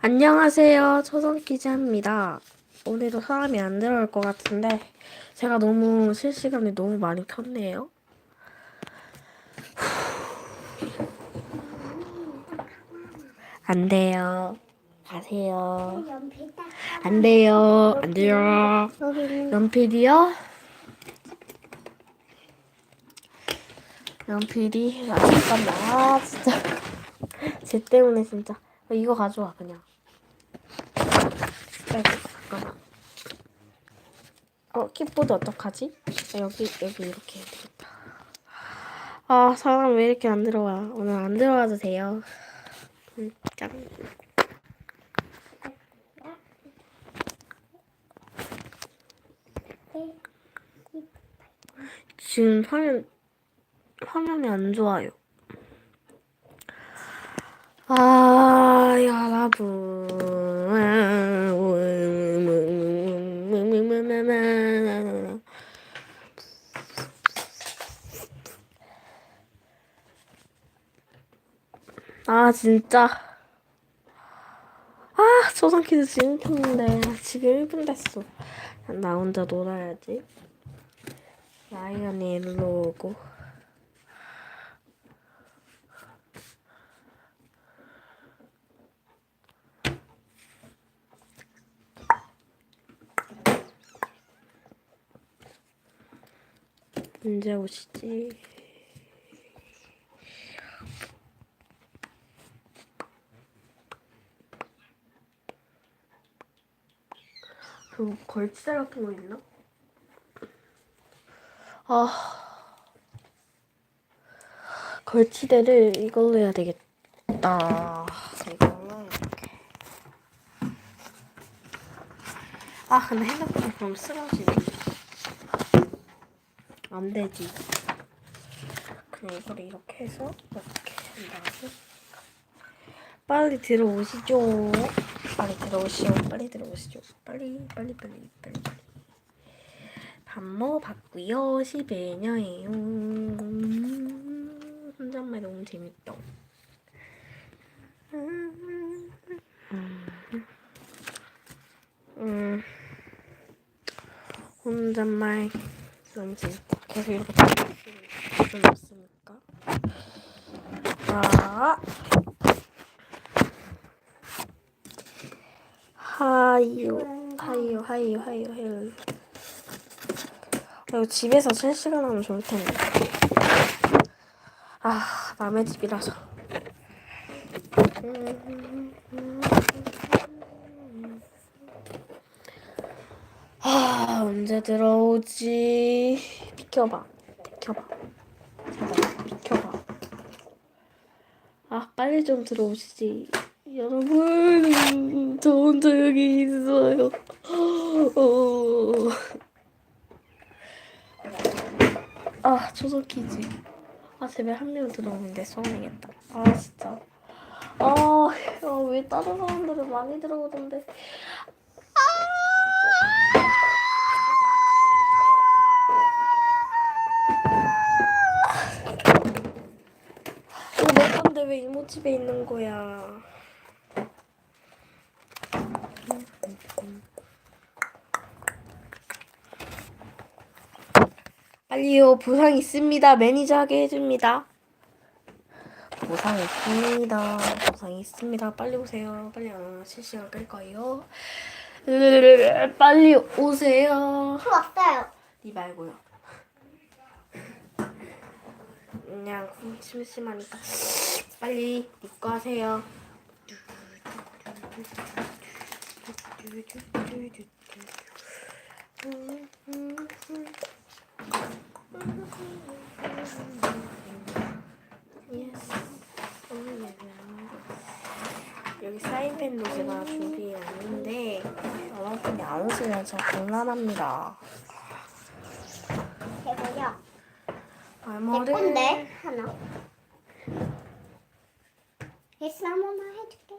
안녕하세요. 초성 기자입니다. 오늘도 사람이 안 들어올 것 같은데 제가 너무 실시간에 너무 많이 켰네요. 안 돼요. 가세요. 안 돼요. 안 돼요. 연필이요? 연필이 아 잠깐만 아 진짜 쟤 때문에 진짜 어, 이거 가져와 그냥. 잠깐만. 어 킥보드 어떡하지? 아, 여기 여기 이렇게 해야 되겠다. 아 사람 왜 이렇게 안 들어와? 오늘 안 들어와도 돼요. 음, 짱 지금 화면 화면이 안 좋아요. 아, 여러분. 아, 진짜. 아, 초상키드 지금 켰는데 지금 1분 됐어. 나 혼자 놀아야지. 라이언이 일로 오고. 언제 오시지? 그 걸치대 같은 거 있나? 아 걸치대를 이걸로 해야 되겠다. 이걸로 이렇게. 아 근데 핸드폰이 그럼 쓰러지네. 안 되지. 그냥 이거를 이렇게 해서 이렇게 한 다음에 빨리 들어오시죠. 빨리 들어오시오. 빨리 들어오시죠. 빨리 빨리 빨리 빨리 빨리. 밥 먹어봤고요. 11년이에요. 음, 혼잣말 너무 재밌다. 음, 음, 혼잣말 너무 재밌다. 계속 이렇게 좀 없으니까. 아, 하이요, 하이요, 하이요, 하이요, 하이요. 이거 집에서 실시간 하면 좋을 텐데. 아, 남의 집이라서. 아, 언제 들어오지? 비켜봐. 비켜봐. 비켜봐. 아, 빨리 좀 들어오시지. 여러분, 저 혼자 여기 있어요. 어. 아, 초석키지. 아, 제발 한 명 들어오는데 서운하겠다. 아, 진짜. 아, 야, 왜 다른 사람들은 많이 들어오던데. 이거 내 건데 왜 이모 집에 있는 거야? 빨리요, 보상 있습니다. 매니저 하게 해줍니다. 보상 있습니다. 보상 있습니다. 빨리 오세요. 빨리 안 실시간 끌 거예요. 빨리 오세요. 또 왔어요. 니 말고요. 그냥 심심하니까 빨리 니거 하세요. 여기 사인펜도 제가 준비해 왔는데 여러분이 안 오시면 저 곤란합니다. 해보려. 내 말머리 건데 하나. 예스 한 번만 해줄게.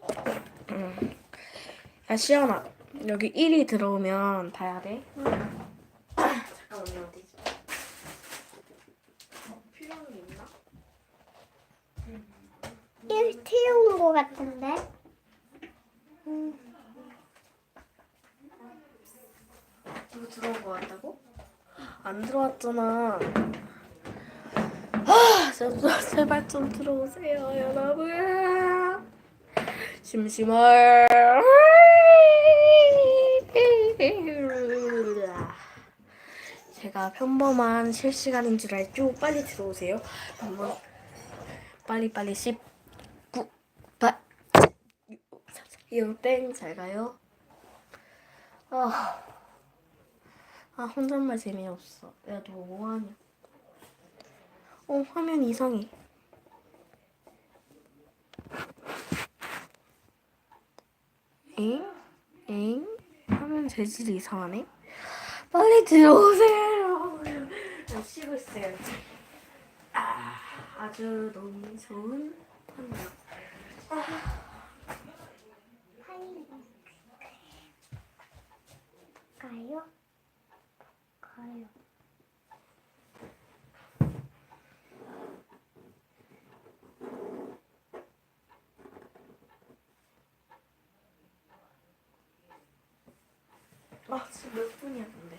야 시연아 여기 1이 들어오면 봐야 돼 잠깐만요 어디지 어, 필요한 게 있나? 일 태우는 거 같은데. 누구 들어온 거 같다고? 안 들어왔잖아. 아, 제발, 좀 들어오세요, 여러분. 심심할. 제가 평범한 실시간인 줄 알죠? 빨리 들어오세요. 한번 빨리 빨리 10, 9, 8, 7, 6, 4, 3, 2, 1, 땡잘 가요. 아, 아 혼잣말 재미없어. 야 너 뭐하냐? 어 화면 이상해. 엥? 엥? 화면 재질이 이상하네? 빨리 들어오세요. 나 쉬고 있어요. 아, 아주 너무 좋은 환경. 가요? 가요. 아, 지금 몇 분이야, 근데.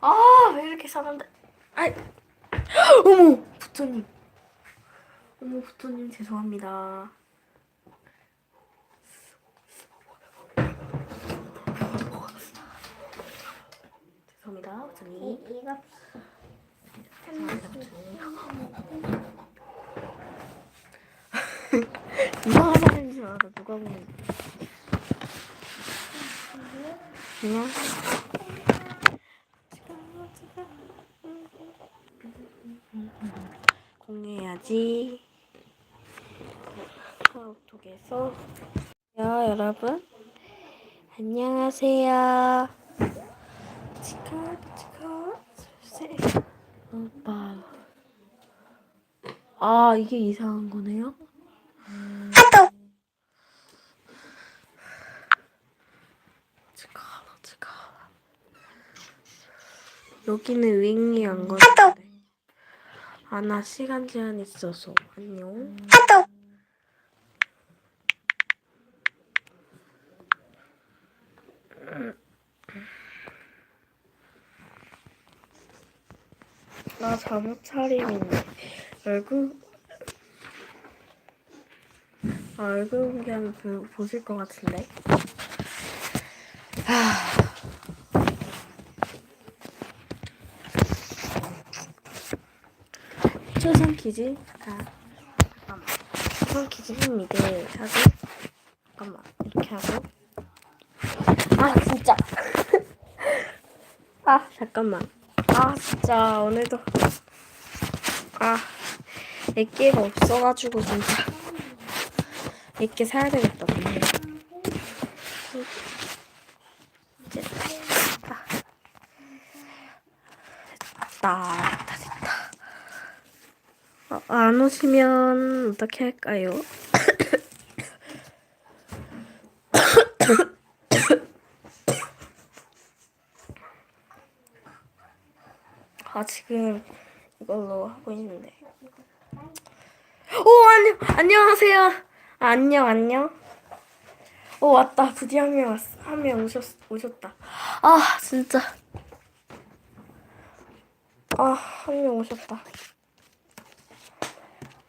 아, 왜 이렇게 사람들. 아이. 어머, 부처님. 어머, 부처님, 죄송합니다. 죄송합니다, 부처님. 이, 이거 죄송합니다, 부처님. 이상한 사람인 줄 알아, 누가 보면. 그냥. 공유해야지. 카카오톡에서. 야, 여러분. 안녕하세요. 치카, 치카, 세. 오빠. 아, 이게 이상한 거네요? 치카, 치카. 여기는 윙이 안 걸리는데. 아, 나 시간 제한 있어서. 안녕. 나 잠옷 차림인데. 얼굴. 아, 얼굴 공개하면 보, 보실 것 같은데. 초성 퀴즈. 자, 잠깐만. 초성 퀴즈 힘미드 하고. 잠깐만. 이렇게 하고. 아, 진짜. 아, 잠깐만. 아, 진짜. 오늘도. 아, 애기가 없어가지고, 진짜. 애기 사야 되겠다, 오늘. 이제, 됐다. 됐다, 됐다. 어, 안 오시면 어떻게 할까요? 아 지금 이걸로 하고 있는데. 오 안녕 안녕하세요. 아, 안녕 안녕. 오 왔다 드디어 한 명 왔어 한 명 오셨 오셨다. 아 진짜. 아 한 명 오셨다.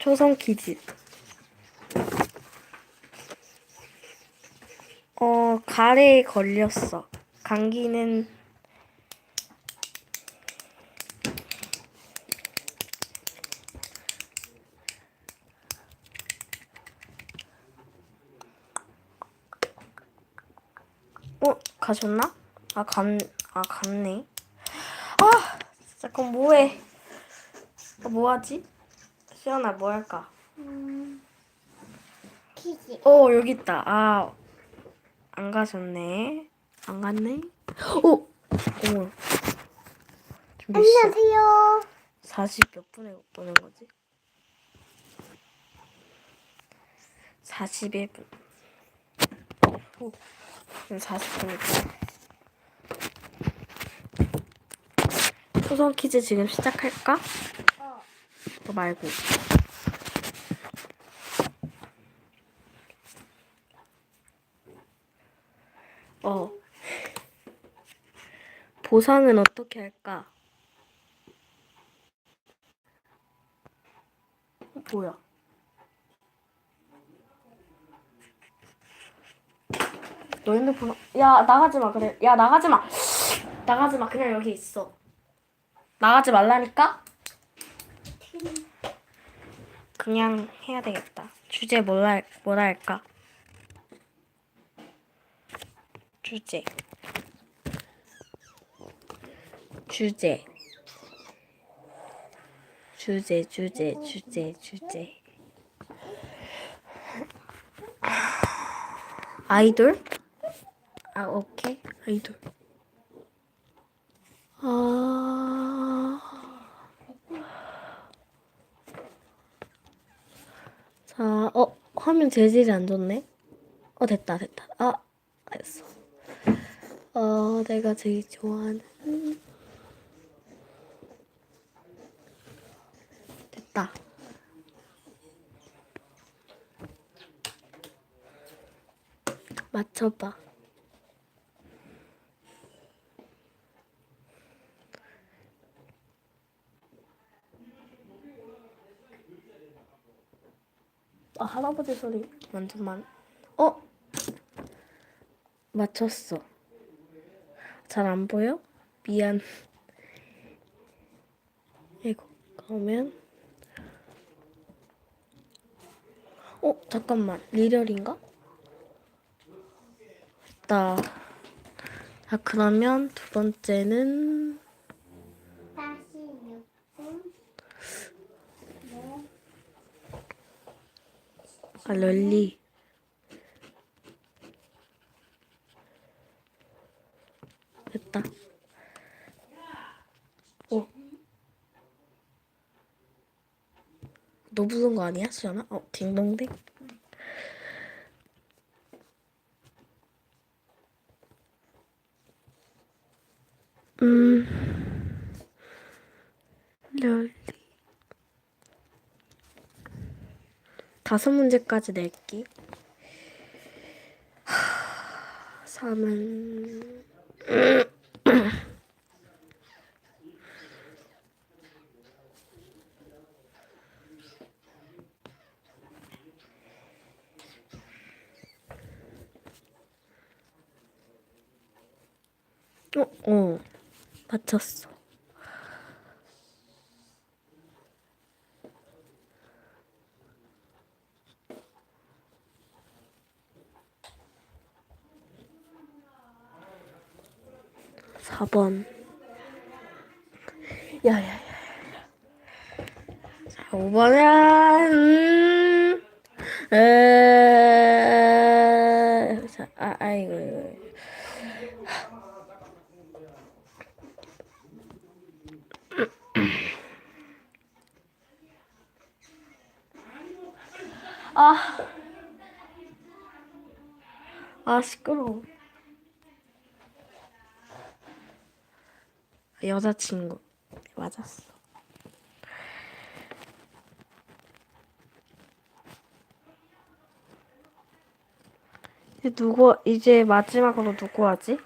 초성 퀴즈. 어 가래에 걸렸어. 감기는 어 가셨나? 아 간, 아 갔네. 아 그럼 뭐해? 어, 뭐하지? 시연아 뭐 할까? 키지. 어 여기 있다. 아 안 가셨네. 안 갔네. 오. 지금 몇 시야? 안녕하세요. 40몇 분에 오는 거지? 41분. 오, 지금 40분이다. 초성 퀴즈 지금 시작할까? 어. 또 말고. 어. 보상은 어떻게 할까? 어, 뭐야? 너 핸드폰 야 나가지 마 그래 야 나가지 마 나가지 마 그냥 여기 있어 나가지 말라니까 그냥 해야 되겠다. 주제 뭐라 할- 뭐라 할까? 주제. 주제. 주제 주제 주제 주제. 아이돌? 아 오케이. 아이돌. 아 자, 어, 화면 재질이 안 좋네. 어, 됐다, 됐다. 아, 됐어. 어, 내가 제일 좋아하는. 됐다. 맞춰봐. 아, 할아버지 소리 완전 많. 어? 맞췄어. 잘 안 보여? 미안. 이거 그러면 어 잠깐만 리얼인가? 됐다. 자 그러면 두 번째는 46분. 네. 아 럴리. 됐다. 어. 너 부른 거 아니야, 수연아? 어, 딩동댕. 음. 럴 다섯 문제까지 낼게. 하, 3은 어, 어, 맞췄어. 사번 야야야. 자, 5번은 음, 에, 자, 아, 아이고, 이거. 아, 아 시끄러워. 여자친구 맞았어. 이제 누구 이제 마지막으로 누구 하지?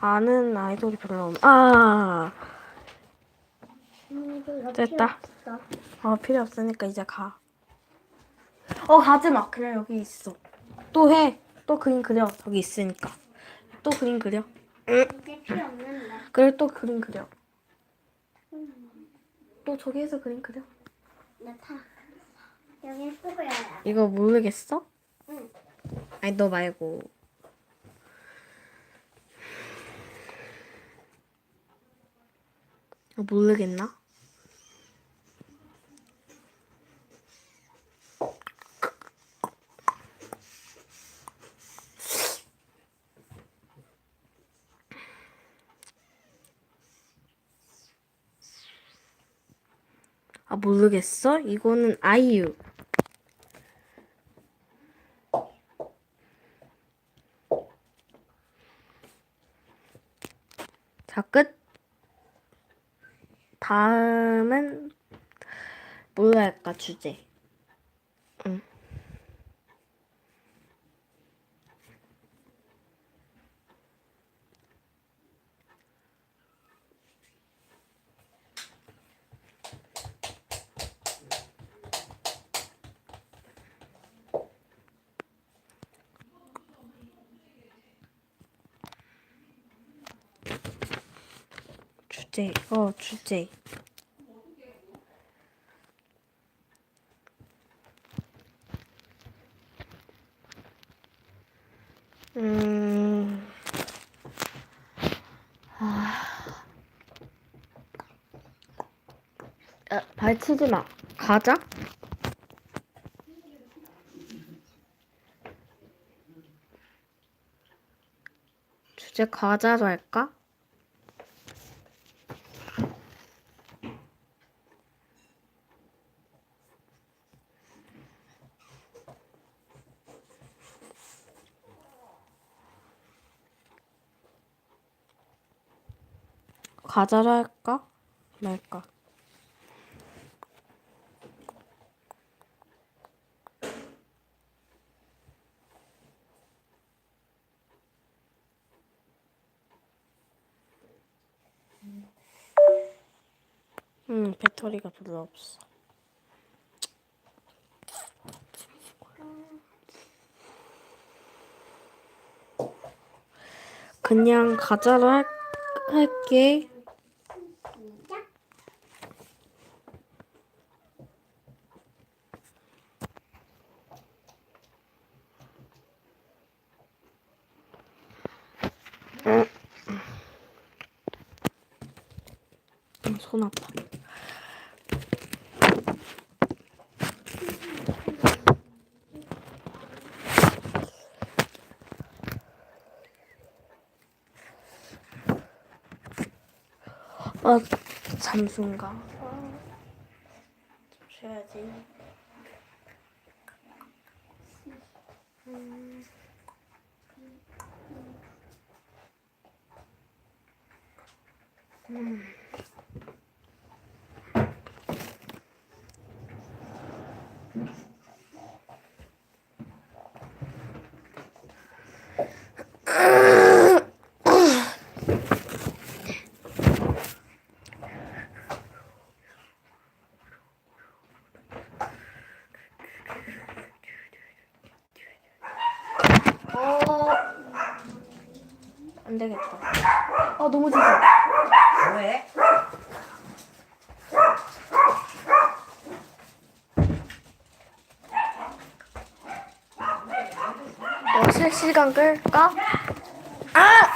아는 아이돌이 별로 없. 아 됐다. 어, 필요 없으니까 이제 가. 어, 가지 마. 그냥 여기 있어. 또 해. 또 그림 그려. 저기 있으니까. 또 그림 그려. 이제 필요 없는데. 그래, 또 그림 그려. 또 저기에서 그림 그려. 나 타. 여기 뿌려야. 이거 모르겠어? 응. 아니, 너 말고. 어, 모르겠나? 모르겠어? 이거는 아이유. 자, 끝. 다음은 뭘로 할까, 주제? 주제. 어, 주제. 음. 아. 아, 발치지 마. 가자. 주제 과자로 할까? 과자로 할까? 말까? 음, 배터리가 별로 없어. 그냥 과자로 할, 할게. 손 아파. 아, 잠수인가? 아, 좀 쉬어야지. 어, 안 되겠다. 아, 너무 짖어. 왜? 어, 실시간 끌까? 아!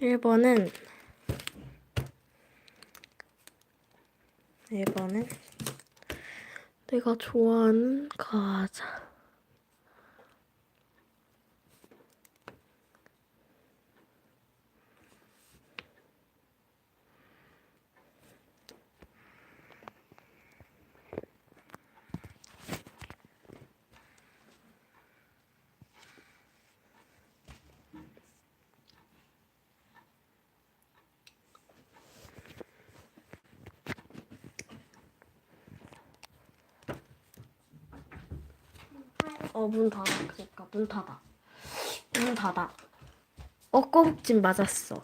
1번은 1번은 내가 좋아하는 과자. 어, 문 닫아. 그니까, 문 닫아. 문 닫아. 어, 꼬북진 맞았어.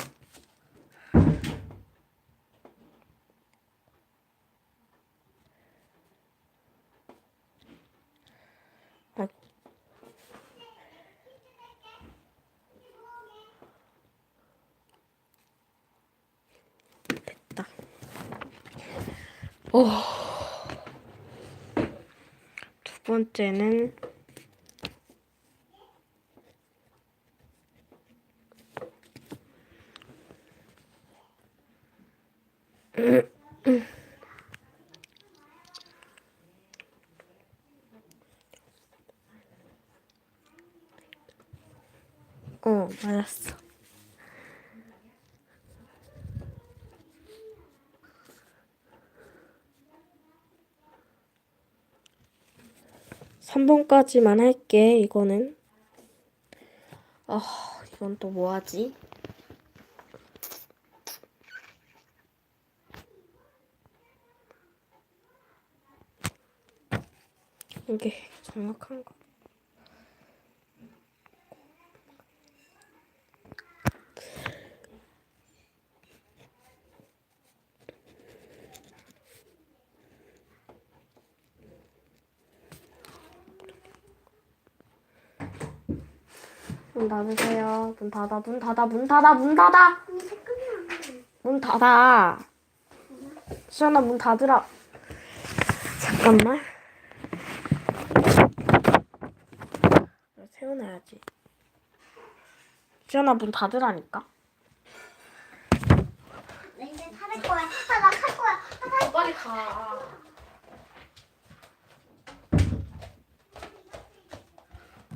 됐다. 오. 두 번째는 어, 맞았어. 삼번까지만 할게, 이거는. 아, 이건 또 뭐 하지? 이게 정확한 거. 문 닫으세요. 문 닫아, 문 닫아, 문 닫아, 문 닫아. 문 닫아. 수연아 문 닫으라. 잠깐만. 세워놔야지. 수연아 문 닫으라니까. 나 이제 탈할 거야. 아, 나탈 거야. 아, 나 빨리 가.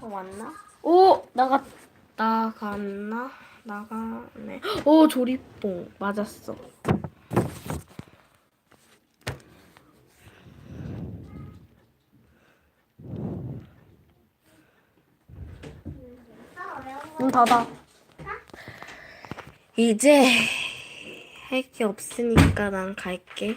어 왔나? 오 나가 나갔나? 나가네. 오 조리뽕 맞았어. 아? 문 닫아. 이제 할 게 없으니까 난 갈게.